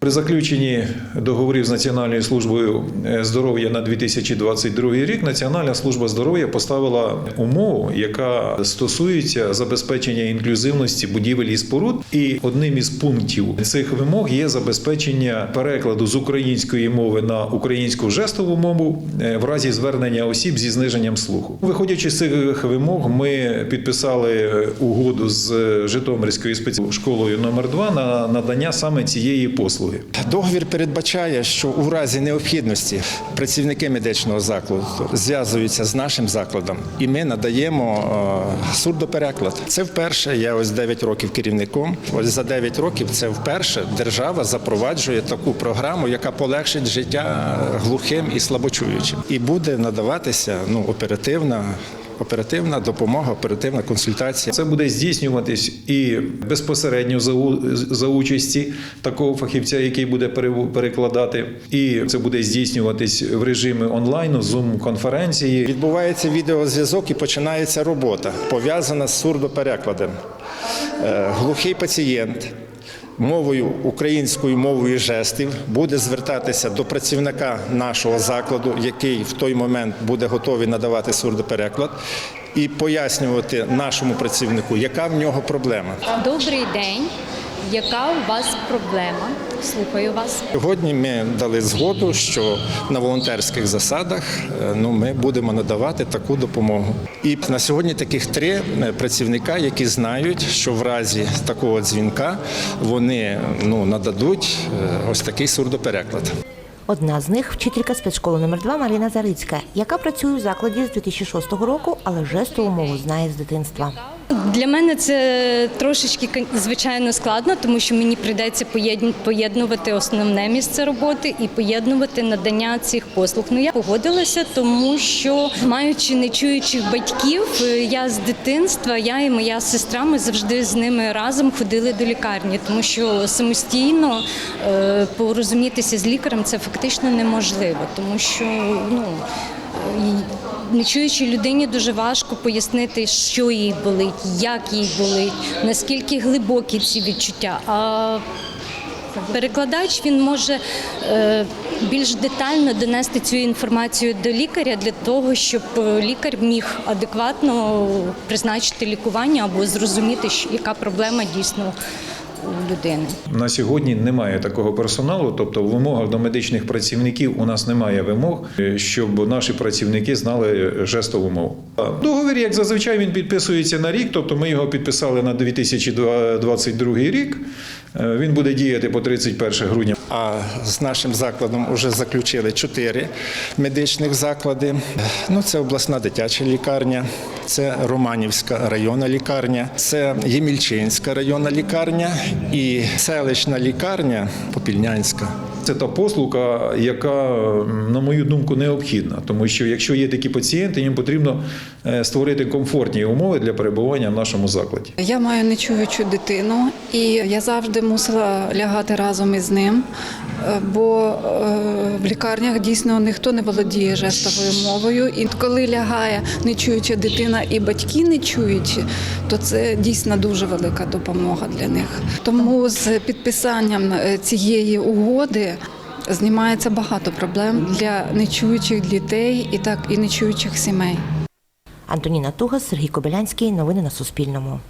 При заключенні договорів з Національною службою е, здоров'я на 2022 рік Національна служба здоров'я поставила умову, яка стосується забезпечення інклюзивності будівель і споруд. І одним із пунктів цих вимог є забезпечення перекладу з української мови на українську жестову мову е, в разі звернення осіб зі зниженням слуху. Виходячи з цих вимог, ми підписали е, угоду з Житомирською спецшколою номер 2 на надання саме цієї послуги. Договір передбачає, що у разі необхідності працівники медичного закладу зв'язуються з нашим закладом, і ми надаємо е, сурдопереклад. Це вперше. Я ось 9 років керівником. Ось за 9 років це вперше держава запроваджує таку програму, яка полегшить життя глухим і слабочуючим, і буде надаватися ну оперативна. Оперативна допомога, оперативна консультація. Це буде здійснюватись і безпосередньо за, участі такого фахівця, який буде перекладати, і це буде здійснюватись в режимі онлайну, зум-конференції. Відбувається відеозв'язок і починається робота, пов'язана з сурдоперекладом. Е, Глухий пацієнт мовою українською мовою жестів буде звертатися до працівника нашого закладу, який в той момент буде готовий надавати сурдопереклад, і пояснювати нашому працівнику, яка в нього проблема. Добрий день. Яка у вас проблема? Слухаю вас. Сьогодні ми дали згоду, що на волонтерських засадах е, ну, ми будемо надавати таку допомогу. І на сьогодні таких три е, працівника, які знають, що в разі такого дзвінка вони ну, нададуть е, ось такий сурдопереклад. Одна з них вчителька спецшколи номер 2 Марина Зарицька, яка працює у закладі з 2006 року, але жестову мову знає з дитинства. Для мене це трошечки звичайно складно, тому що мені прийдеться поєдн- поєднувати основне місце роботи і поєднувати надання цих послуг. Ну я погодилася, тому що маючи нечуючих батьків, е, я з дитинства, я і моя сестра, ми завжди з ними разом ходили до лікарні, тому що самостійно е, порозумітися з лікарем це фактично неможливо, тому що ну. Нечуючій людині дуже важко пояснити, що їй болить, як їй болить, наскільки глибокі ці відчуття. А перекладач він може е, більш детально донести цю інформацію до лікаря для того, щоб е, лікар міг адекватно призначити лікування або зрозуміти, яка проблема дійсно у людини. На сьогодні немає такого персоналу, тобто в вимогах до медичних працівників у нас немає вимог, е, щоб наші працівники знали жестову мову. Договір, як зазвичай, він підписується на рік, тобто ми його підписали на 2022 рік. Е, Він буде діяти по 31 грудня. А з нашим закладом вже заключили чотири медичних заклади. Ну, це обласна дитяча лікарня, це Романівська районна лікарня, це Ємільчинська районна лікарня і селищна лікарня Попільнянська. Це та послуга, яка, на мою думку, необхідна, тому що якщо є такі пацієнти, їм потрібно е, створити комфортні умови для перебування в нашому закладі. Я маю нечуючу дитину, і я завжди мусила лягати разом із ним, е, бо е, в лікарнях дійсно ніхто не володіє жестовою мовою. І коли лягає нечуюча дитина і батьки не чуючі, то це дійсно дуже велика допомога для них. Тому з підписанням е, цієї угоди. Знімається багато проблем для нечуючих дітей і так і нечуючих сімей. Антоніна Туга, Сергій Кобилянський. Новини на Суспільному.